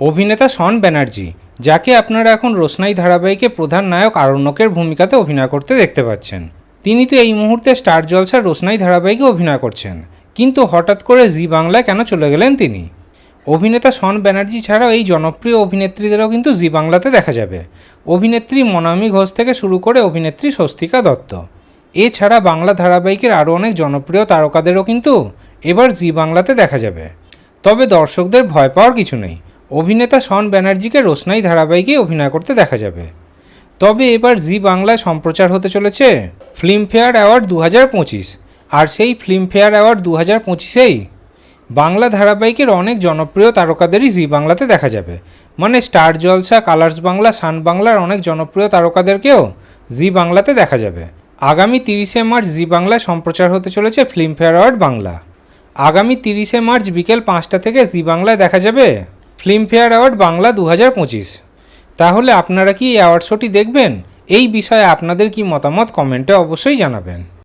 অভিনেতা শন ব্যানার্জি, যাকে আপনারা এখন রোশনাই ধারাবাহিকে প্রধান নায়ক আরণ্যকের ভূমিকাতে অভিনয় করতে দেখতে পাচ্ছেন। তিনি তো এই মুহূর্তে স্টার জলসার রোশনাই ধারাবাহিকে অভিনয় করছেন, কিন্তু হঠাৎ করে জি বাংলায় কেন চলে গেলেন তিনি? অভিনেতা শন ব্যানার্জি ছাড়াও এই জনপ্রিয় অভিনেত্রীদেরও কিন্তু জি বাংলাতে দেখা যাবে। অভিনেত্রী মনামি ঘোষ থেকে শুরু করে অভিনেত্রী স্বস্তিকা দত্ত। এছাড়া বাংলা ধারাবাহিকের আরও অনেক জনপ্রিয় তারকাদেরও কিন্তু এবার জি বাংলাতে দেখা যাবে। তবে দর্শকদের ভয় পাওয়ার কিছু নেই। অভিনেতা শন ব্যানার্জিকে রোশনাই ধারাবাহিকে অভিনয় করতে দেখা যাবে। তবে এবার জি বাংলায় সম্প্রচার হতে চলেছে ফিল্মফেয়ার অ্যাওয়ার্ড দু হাজার পঁচিশ। আর সেই ফিল্মফেয়ার অ্যাওয়ার্ড দু হাজার পঁচিশেই বাংলা ধারাবাহিকের অনেক জনপ্রিয় তারকাদেরই জি বাংলাতে দেখা যাবে। মানে Star Jalsha, Colors Bangla Sun বাংলার অনেক জনপ্রিয় তারকাদেরকেও জি বাংলাতে দেখা যাবে। আগামী তিরিশে মার্চ জি বাংলায় সম্প্রচার হতে চলেছে ফিল্মফেয়ার অ্যাওয়ার্ড বাংলা। আগামী তিরিশে মার্চ বিকেল পাঁচটা থেকে জি বাংলায় দেখা যাবে ফিল্মফেয়ার অ্যাওয়ার্ড বাংলা দু হাজার পঁচিশ। তাহলে আপনারা কি এই অ্যাওয়ার্ড শোটি দেখবেন? এই বিষয়ে আপনাদের কি মতামত? কমেন্টে অবশ্যই জানাবেন।